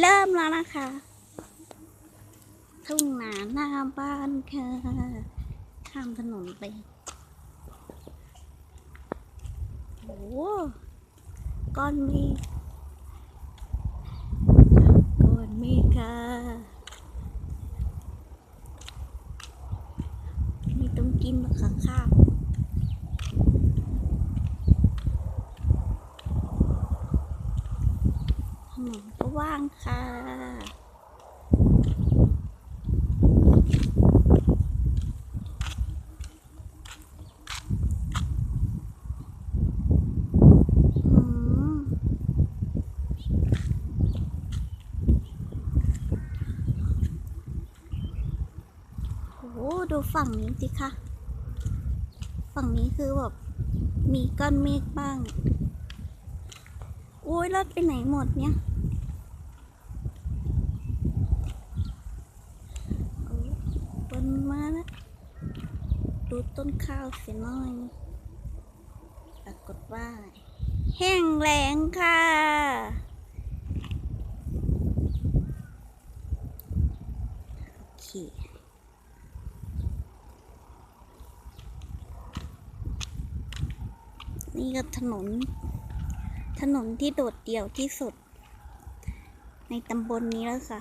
เริ่มแล้วนะคะ ทุ่งนาหน้าบ้านค่ะข้ามถนนไปโอ้ก้อนเมฆก้อนเมฆค่ะไม่ต้องกินหรอกค่ะข้าวถนน ก็ว่างค่ะอืมโอ้ดูฝั่งนี้สิคะ ฝั่งนี้คือแบบ มีก้อนเมฆบ้าง โอ้ยรถไปไหนหมดเนี่ยบนมาแล้วดูต้นข้าวเสียหน่อยปรากฏว่า แห้งแล้งค่ะโอเคนี่ก็ถนน ถนนที่โดดเดี่ยวที่สุด ในตำบลนี้แล้วค่ะ